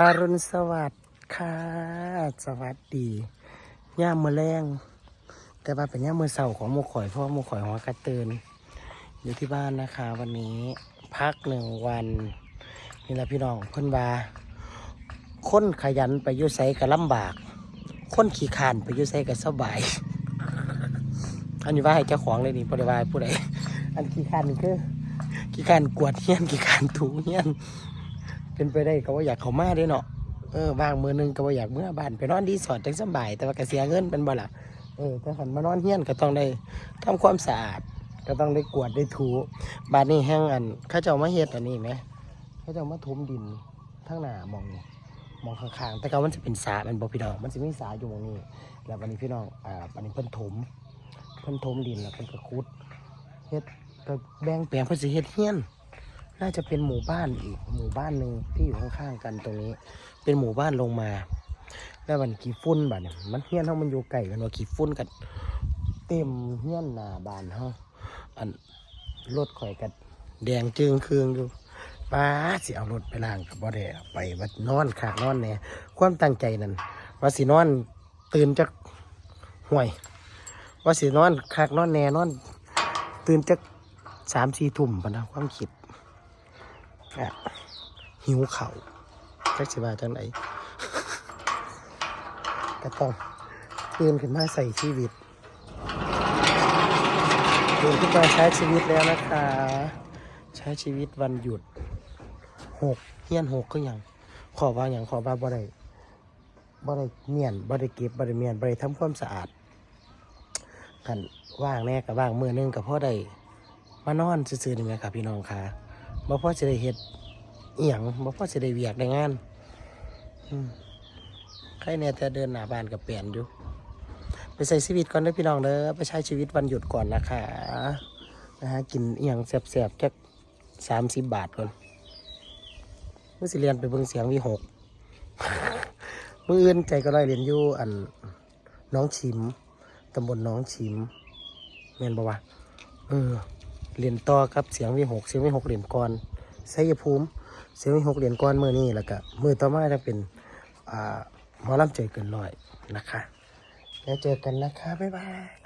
อรุณสวัสดิ์ค่ะ สวัสดีย่ามมือแรงแต่ว่าเป็นย่ามมือเสาของหมูข่อยเพราะว่าหมูข่อยหัวกระตือนอยู่ที่บ้านนะคะ วันนี้พักหนึ่งวันนี่แหละพี่น้องเพิ่นว่าคนขยันไปยุ่ไสกับลำบาก คนขี้ขานไปยุ่ไสกับสบายอันนี้ว่าให้เจ้าของเลยนี่บริวารผู้ใดอันขี้ขานนี่คือขี้ขานกวดเฮียนขี้ขานถูเฮียน เป็นไปได้ก็ว่าอยากเขามาได้เนาะเออบางมือหนึงก็ว่าอยากเมื่อบ้านไปนอนดีสอดจังสบาย แต่ว่าก็เสียเงินเป็นบ่ล่ะเออแต่หันมานอนเฮี้ยนก็ต้องได้ทำความสะอาด ก็ต้องได้กวาดได้ถูบ้านนี้แห้งอันเขาเจ้ามาเฮ็ดอันนี้ไหมเขาเจ้ามาถมดินทั้งหน้ามองมองข้างๆแต่ก็มันจะเป็นสามันบ่พี่น้องมันจะไมีสาอยู่ตรงนี้ แล้ววันนี้พี่น้องอ่าวันนี้เพิ่นถมเพิ่นถมดินแล้วเพิ่นก็ขุดเฮ็ดก็แบ่งแปลงเพิ่นสิเฮ็ดเฮี้ยน น่าจะเป็นหมู่บ้านอีกหมู่บ้านหนึ่งที่อยู่ข้างๆกันตรงนี้ เป็นหมู่บ้านลงมา แล้วมันขี้ฝุ่นบ้านเนี่ยมันเฮี้ยนเฮามันอยู่ไกลกันว่าขี้ฝุ่นกัน เต็มเฮี้ยนหน้าบ้านเฮาอันรถข่อยกันแดงจึงคืองอยู่ป้าสิเอารถไปล้างกับบ่ได้ไปว่านอนขากนอนแหน่ความตั้งใจนั่นว่าสินอนตื่นจากห่วย ว่าสินอนขากนอนแหน่นอน ตื่นจากสามสี่ทุ่มปะนะความคิด หิวเข่าจักสิว่าจังไหนก็ต้องตื่นขึ้นมาใส่ชีวิตตื่นขึ้นมาใช้ชีวิตแล้วนะคะ ใช้ชีวิตวันหยุดหกเฮียนหกก็ยังขอว่าอย่างขอว่าบ่ได้บ่ได้เมียนบ่ได้เก็บบ่ได้เมียนบ่ได้ทำความสะอาดกันว่างแน่กับว่างมือหนึงกับพ่อได้มานอนซื่อๆนี่ไหมครับพี่น้องค่ะ บ่พอจะได้เฮ็ดเอียงบ่พอจะได้เวียกได้งานใครเนี่ยแต่เดินหน้าบ้านกับเปลี่ยนอยู่ ไปใส่ชีวิตก่อนเด้อพี่น้องเด้อไปใช้ชีวิตวันหยุดก่อนนะคะนะฮะกินเอียงแซ่บๆจักสามสิบบาทก่อนเมื่อสิเรียนไปเบิ่งเสียงวีหกมืออื่นใจก็ได้เรียนอยู่อันน้องชิมตำบลน้องชิมเม่นบ่วะเออ เหรียญต่อกับเสียงวีหกเสียงวีหกเหรียญก้อนไสยภูมิ เสียงวีหกเหรียญก้อนมือนี้แล้วก็มือต่อมาจะเป็นอ่าหมอลำใจเกินลอยนะคะแล้วเจอกันนะคะบ๊ายบาย